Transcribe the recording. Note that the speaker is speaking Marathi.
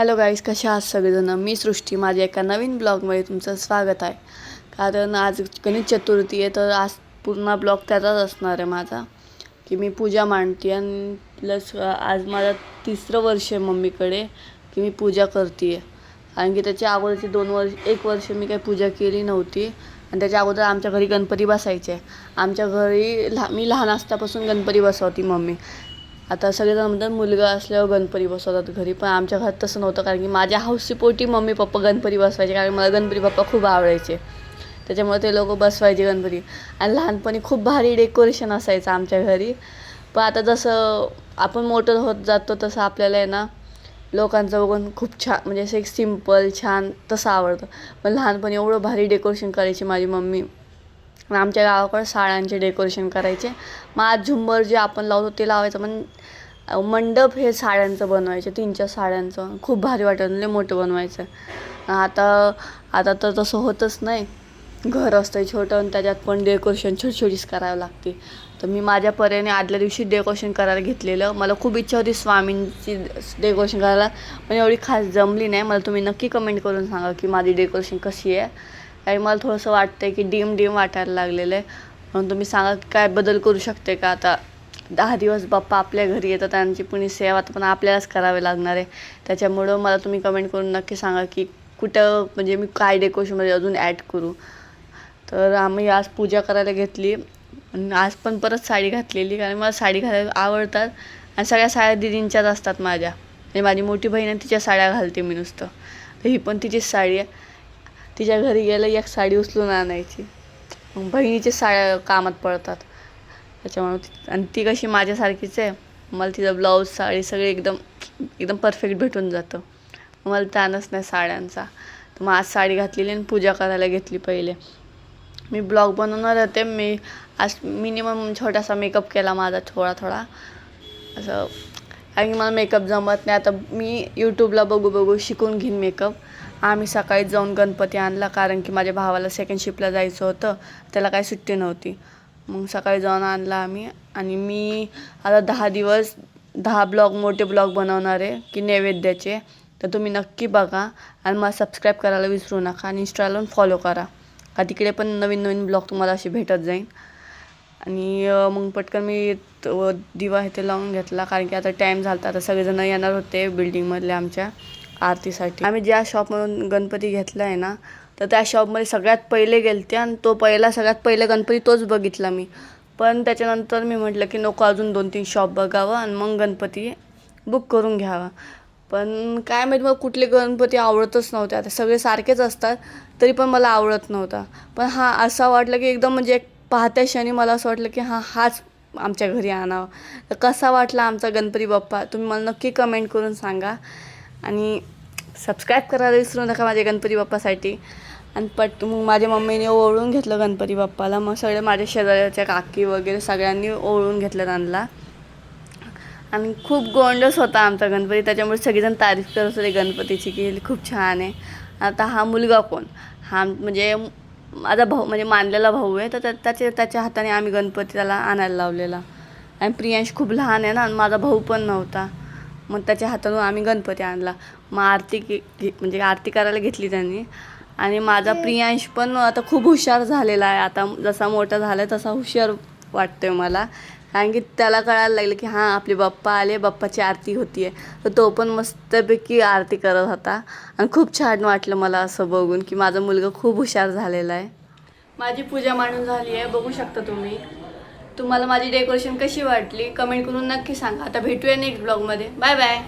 हॅलो गाईज कशा आहात सगळेजणं? मी सृष्टी. माझ्या एका नवीन ब्लॉगमध्ये तुमचं स्वागत आहे. कारण आज गणित चतुर्थी आहे तर आज पूर्ण ब्लॉग त्याचाच असणार आहे माझा की मी पूजा मांडते आणि प्लस आज माझं तिसरं वर्ष आहे मम्मीकडे की मी पूजा करते. आहे कारण की त्याच्या अगोदरचे दोन वर्ष एक वर्ष मी काही पूजा केली नव्हती. आणि त्याच्या अगोदर आमच्या घरी गणपती बसायचे. आमच्या घरी लहा मी लहान असतापासून गणपती बसवती मम्मी. आता सगळेजण म्हणतात मुलगा असल्यावर गणपती बसवतात घरी पण आमच्या घरात तसं नव्हतं कारण की माझ्या हौसीपोटी मम्मी पप्पा गणपती बसवायचे कारण मला गणपती पप्पा खूप आवडायचे. त्याच्यामुळे ते लोक बसवायचे गणपती. आणि लहानपणी खूप भारी डेकोरेशन असायचं आमच्या घरी. पण आता जसं आपण मोठं होत जातो तसं आपल्याला आहे ना लोकांचं बघून खूप छान म्हणजे असं एक सिंपल छान तसं आवडतं. पण लहानपणी एवढं भारी डेकोरेशन करायची माझी मम्मी आमच्या गावाकडं साड्यांचे डेकोरेशन करायचे. मग आज झुंबर जे आपण लावतो ते लावायचं. पण मंडप हे साड्यांचं बनवायचे तीन चार साड्यांचं. खूप भारी वाटत लय मोठं बनवायचं. आता आता तर तसं होतच नाही. घर असतं छोटं आणि त्याच्यात पण डेकोरेशन छोटी छोटीच करावं लागते. तर मी माझ्या परीने आदल्या दिवशी डेकोरेशन करायला घेतलेलं. मला खूप इच्छा होती स्वामींची डेकोरेशन करायला. पण एवढी खास जमली नाही. मला तुम्ही नक्की कमेंट करून सांगा की माझी डेकोरेशन कशी आहे. आणि मला थोडंसं वाटतं आहे की डीम डीम वाटायला लागलेलं आहे. म्हणून तुम्ही सांगा की काय बदल करू शकते का? आता दहा दिवस बाप्पा आपल्या घरी येतात त्यांची पुणे सेवा तर पण आपल्यालाच करावे लागणार आहे. त्याच्यामुळं मला तुम्ही कमेंट करून नक्की सांगा की कुठं म्हणजे मी काय डेकोरेशनमध्ये अजून ॲड करू? तर आम्ही आज पूजा करायला घेतली. आणि आज पण परत साडी घातलेली कारण मला साडी घालायला आवडतात. आणि सगळ्या साड्या दिदींच्याच असतात माझ्या. म्हणजे माझी मोठी बहीण आहे तिच्या साड्या घालते मी नुसतं. तर ही पण तिचीच साडी आहे. तिच्या घरी गेलं एक साडी उचलून आणायची. मग बहिणीच्या साड्या कामात पडतात. त्याच्यामुळे आणि ती कशी माझ्यासारखीच आहे. मला तिचं ब्लाऊज साडी सगळी एकदम एकदम परफेक्ट भेटून जातं. मला ताणच नाही साड्यांचा. तर मग आज साडी घातलेली आणि पूजा करायला घेतली पहिले. मी ब्लॉग बनवणार होते. मी आज मिनिमम छोटासा मेकअप केला माझा थोडा थोडा. असं कारण की मला मेकअप जमत नाही. आता मी यूट्यूबला बघू बघू शिकून घेईन मेकअप. आम्ही सकाळी जाऊन गणपती आणला कारण की माझ्या भावाला सेकंड शिफ्टला जायचं होतं. त्याला काही सुट्टी नव्हती. मग सकाळी जाऊन आणला आम्ही. आणि मी आता दहा दिवस दहा ब्लॉग मोठे ब्लॉग बनवणार आहे की नैवेद्याचे. तर तुम्ही नक्की बघा. आणि मला सबस्क्राईब करायला विसरू नका. आणि इंस्टाला फॉलो करा. का तिकडे पण नवीन नवीन ब्लॉग तुम्हाला असे भेटत जाईल. आणि मग पटकन मी तो दिवा इथे लावून घेतला. कारण की आता टाईम झाला आता सगळेजण येणार होते बिल्डिंगमधले आमच्या. आरतीसाठी. आम्ही ज्या शॉपमधून गणपती घेतला आहे ना तर त्या शॉपमध्ये सगळ्यात पहिले गेलते आणि तो पहिला सगळ्यात पहिले गणपती तोच बघितला मी. पण त्याच्यानंतर मी म्हटलं की नको अजून दोन तीन शॉप बघावं आणि मग गणपती बुक करून घ्यावा. पण काय माहिती मग कुठले गणपती आवडतच नव्हते. आता सगळे सारखेच असतात तरी पण मला आवडत नव्हता. पण हा असा वाटलं की एकदम म्हणजे एक पाहत्या क्षणी मला असं वाटलं की हां हाच आमच्या घरी आणावा. तर कसा वाटला आमचा गणपती बाप्पा? तुम्ही मला नक्की कमेंट करून सांगा. आणि सबस्क्राईब करायला विसरू नका माझ्या गणपती बाप्पासाठी. आणि पट मग माझ्या मम्मीने ओळून घेतलं गणपती बाप्पाला. मग सगळे माझ्या शेजाऱ्याच्या काकी वगैरे सगळ्यांनी ओळून घेतलं त्यांना. आणि खूप गोंडस होता आमचा गणपती. त्याच्यामुळे सगळेजण तारीफ करत होते गणपतीची की खूप छान आहे. आता हा मुलगा कोण? हा म्हणजे माझा भाऊ म्हणजे मानलेला भाऊ आहे. तर त्या- त्याच्या त्याच्या हाताने आम्ही गणपती त्याला आणायला लावलेला. आणि प्रियांश खूप लहान आहे ना. आणि माझा भाऊ पण नव्हता. मग त्याच्या हातातून आम्ही गणपती आणला. मग आरती के- घे- म्हणजे आरती करायला घेतली त्यांनी. आणि माझा प्रियांश पण आता खूप हुशार झालेला आहे. आता जसा मोठा झाला आहे तसा हुशार वाटतोय मला. कारण की त्याला कळायला लागलं की हां आपले बाप्पा आले बाप्पाची आरती होती आहे तर तो पण मस्तपैकी आरती करत होता. आणि खूप छान वाटलं मला असं बघून की माझा मुलगा खूप हुशार झालेला आहे. माझी पूजा मांडून झाली आहे बघू शकता तुम्ही. तुम्हाला माझी डेकोरेशन कशी वाटली? कमेंट करून नक्की सांगा. आता भेटूया नेक्स्ट ब्लॉगमध्ये बाय बाय